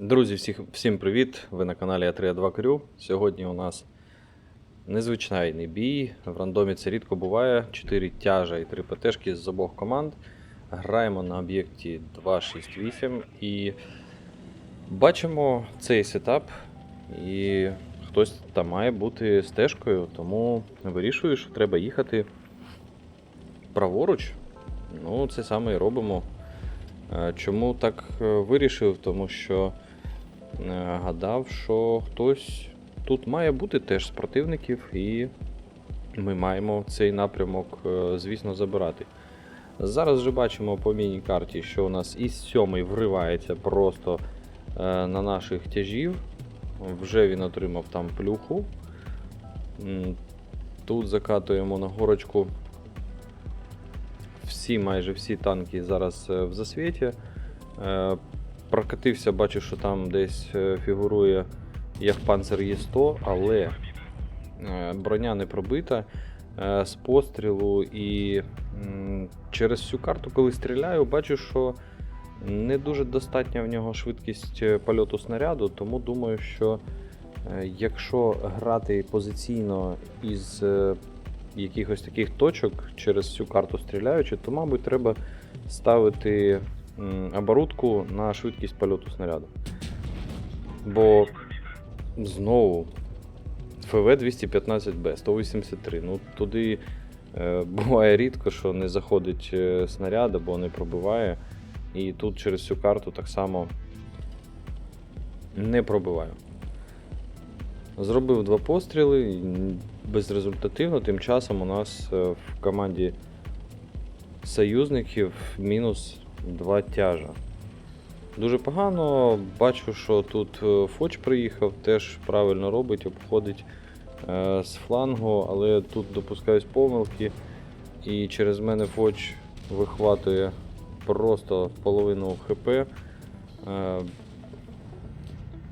Друзі, всіх, всім привіт! Ви на каналі А3А2 Крю. Сьогодні у нас незвичайний бій. В рандомі це рідко буває. 4 тяжа і 3 ПТшки з обох команд. Граємо на об'єкті 268 і бачимо цей сетап. І хтось там має бути стежкою, тому вирішую, що треба їхати праворуч. Ну, це саме і робимо. Е, Чому так е, вирішив? Тому що гадав, що хтось тут має бути теж з противників, і ми маємо цей напрямок, е, звісно, забирати. Зараз вже бачимо по міні-карті, що у нас із сьомий вривається просто е, на наших тяжів. Вже він отримав там плюху. Тут закатуємо на горочку всі, майже всі танки зараз е, в засвіті. Прокатився, бачу, що там десь е, фігурує Яхпанцер Є100, але е, броня не пробита е, з пострілу і через всю карту, коли стріляю, бачу, що не дуже достатня в нього швидкість польоту снаряду, тому думаю, що якщо грати позиційно із якихось таких точок через всю карту стріляючи, то, мабуть, треба ставити оборудку на швидкість польоту снаряду. Бо знову ФВ 215Б, 183. Ну, туди е, буває рідко, що не заходить е, снаряд або не пробиває. І тут через всю карту так само не пробиваю. Зробив два постріли безрезультативно. Тим часом у нас е, в команді союзників мінус два тяжа. Дуже погано. Бачу, що тут е, Фоч приїхав, теж правильно робить, обходить е, з флангу, але тут допускаюсь помилки. І через мене Фоч вихватує просто половину ХП. Е,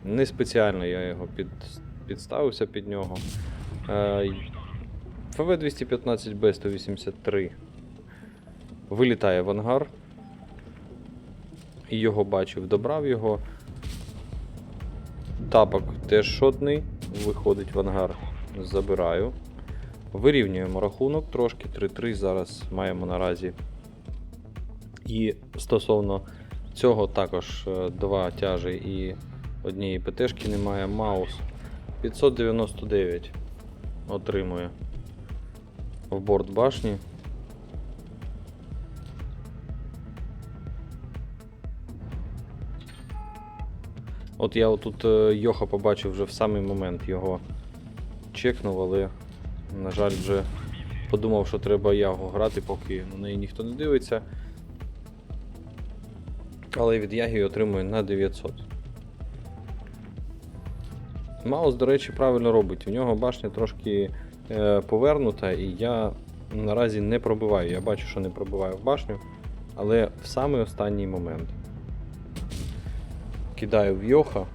не спеціально я його під, підставився під нього. Е, ФВ 215Б 183 вилітає в ангар. І його бачив, добрав його. Тапок теж шотний, виходить в ангар, забираю. Вирівнюємо рахунок трошки, 3-3 зараз маємо наразі. І стосовно цього також е, два тяжі і однієї ПТшки немає. Маус 599 отримує в борт башні. От я отут е, Йоха побачив вже в самий момент його чекнув, але, на жаль, вже подумав, що треба Ягу грати, поки на неї ніхто не дивиться. Але від Яги отримує на 900. Маус, до речі, правильно робить. У нього башня трошки е, повернута, і я наразі не пробиваю. Я бачу, що не пробиваю в башню, але в самий останній момент. Кидаю в Йоха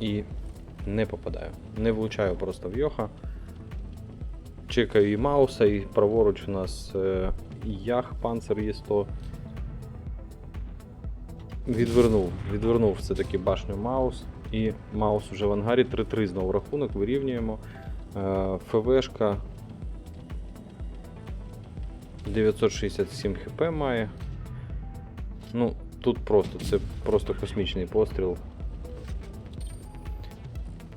і не попадаю. Не влучаю просто в Йоха. Чекаю і Мауса, і праворуч у нас е, Ях Панцер є 100. Відвернув, відвернув все-таки башню Маус. І Маус вже в ангарі 3-3 знову рахунок, вирівнюємо. Е, ФВшка 967 хп має. Ну, тут просто, це просто космічний постріл.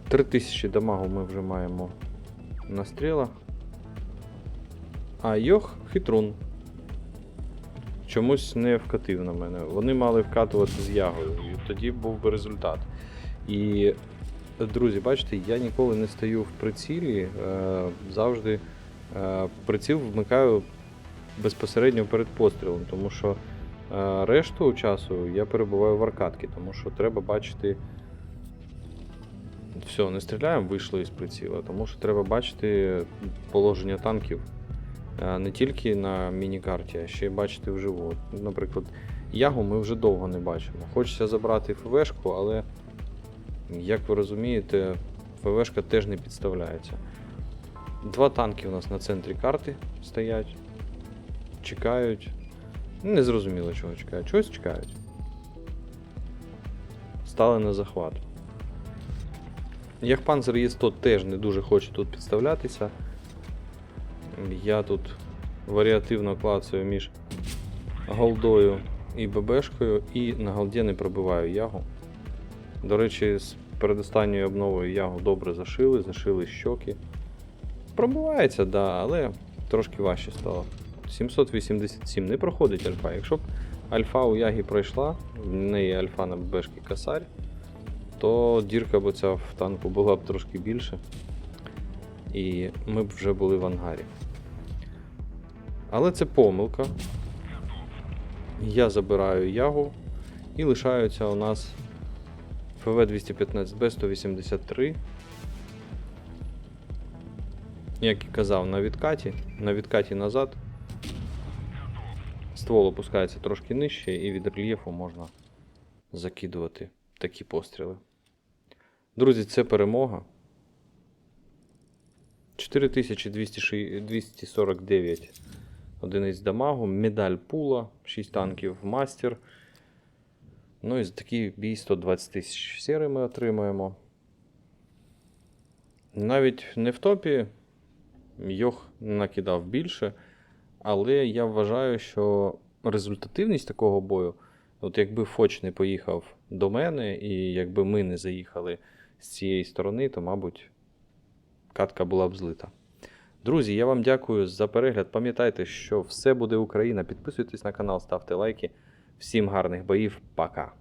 3000 дамагу ми вже маємо на стрілах. А Йох хитрун. Чомусь не вкатив на мене. Вони мали вкатувати з ягою, і тоді був би результат. І, друзі, бачите, я ніколи не стою в прицілі, е, завжди е, приціл вмикаю безпосередньо перед пострілом, тому що решту часу я перебуваю в аркадці, тому що треба бачити. Все, не стріляємо, вийшло із приціла, тому що треба бачити положення танків е, не тільки на міні-карті, а ще й бачити вживу. Наприклад, Ягу ми вже довго не бачимо. Хочеться забрати ФВшку, але, як ви розумієте, ФВшка теж не підставляється. Два танки у нас на центрі карти стоять, чекають. Не зрозуміло, чого чекають. Чогось чекають. стали на захват. Як панцер Є100 теж не дуже хоче тут підставлятися. Я тут варіативно клацаю між голдою і ББшкою і на голді не пробиваю ягу. До речі, з передостанньою обновою ягу добре зашили, зашили щоки. Пробивається, да, але трошки важче стало. 787 не проходить альфа. Якщо б альфа у Ягі пройшла, в неї альфа на ББшки косарь, то дірка б ця в танку була б трошки більше. І ми б вже були в ангарі. Але це помилка. Я забираю ягу і лишаються у нас ФВ-215Б 183. Як і казав, на відкаті, на відкаті назад. Ствол опускається трошки нижче, і від рельєфу можна закидувати такі постріли. Друзі, це перемога. 4249 одиниць дамагу, медаль пула, 6 танків мастер. Ну і за такий бій 120 тисяч сіри ми отримаємо. Навіть не в топі Йох накидав більше, але я вважаю, що результативність такого бою, от якби Фоч не поїхав до мене, і якби ми не заїхали з цієї сторони, то, мабуть, катка була б злита. Друзі, я вам дякую за перегляд. Пам'ятайте, що все буде Україна. Підписуйтесь на канал, ставте лайки. Всім гарних боїв. Пока.